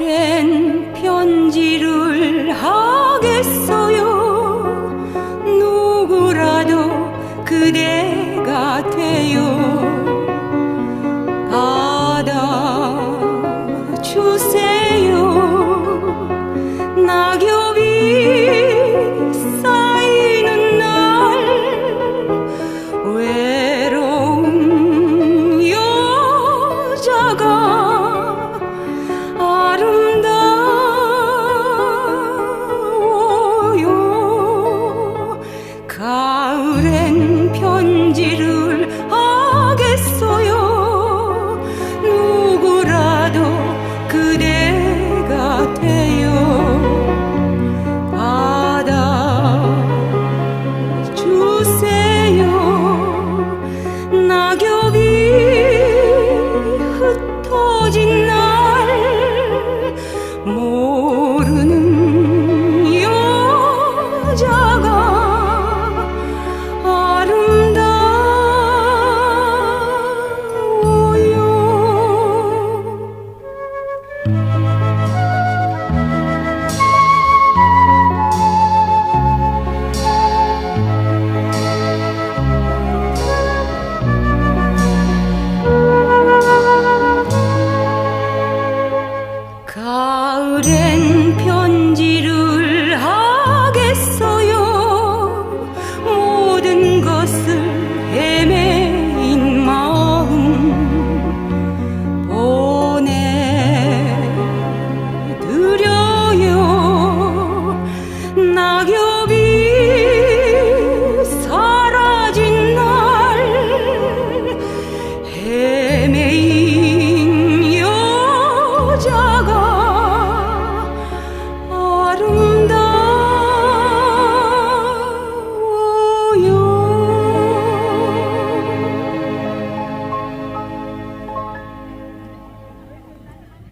오랜 편지를 하겠어요? 누구라도 그대가 돼요? 받아주세요. 오랜 편지를